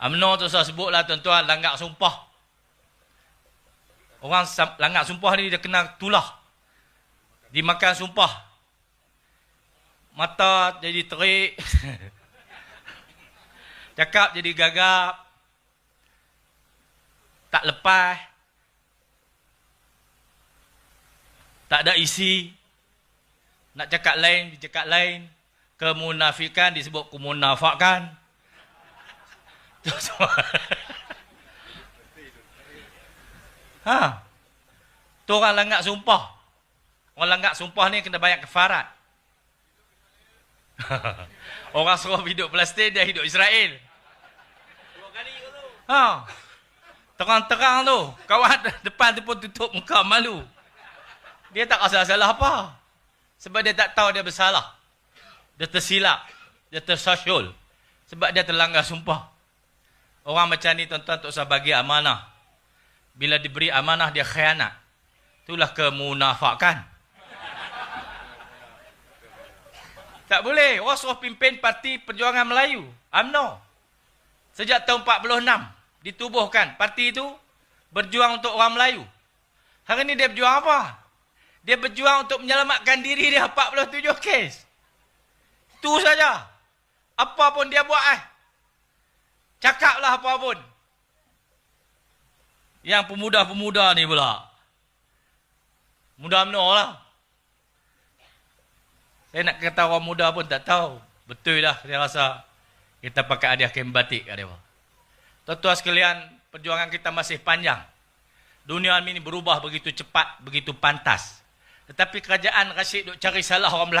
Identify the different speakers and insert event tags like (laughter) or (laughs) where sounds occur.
Speaker 1: UMNO tu saya sebutlah tuan-tuan langgak sumpah. Orang langgak sumpah ni dia kena tulah. Dimakan sumpah. Mata jadi terik. (laughs) Cakap jadi gagap. Tak lepas. Tak ada isi. Nak cakap lain, cakap lain. Kemunafikan disebut kemunafakan. Ha. Tu orang langgak sumpah. Orang langgak sumpah ni kena bayar kefarat. (laughs) orang suruh hidup Palestin, dia hidup Israel. Ha. Terang-terang tu. Kawan (laughs) depan tu pun tutup muka malu. Dia tak rasa salah apa. Sebab dia tak tahu dia bersalah. Dia tersilap. Dia tersasyul. Sebab dia terlanggar sumpah. Orang macam ni tuan-tuan tak usah bagi amanah. Bila diberi amanah dia khianat. Itulah kemunafakan. tak boleh. Orang suruh pimpin parti perjuangan Melayu. UMNO. Sejak tahun 46 ditubuhkan. Parti itu berjuang untuk orang Melayu. Hari ini dia berjuang apa? Dia berjuang untuk menyelamatkan diri dia 47 kes. Itu saja. Apa pun dia buat eh. Cakaplah apa pun. Yang pemuda-pemuda ni pula. Muda UMNO lah. Saya nak kata orang muda pun tak tahu. Betul lah saya rasa kita pakai hadiah kain batik kat dia. Tuan-tuan sekalian, perjuangan kita masih panjang. Dunia ini berubah begitu cepat, begitu pantas. Tetapi kerajaan Rashid duk cari salah orang Melayu.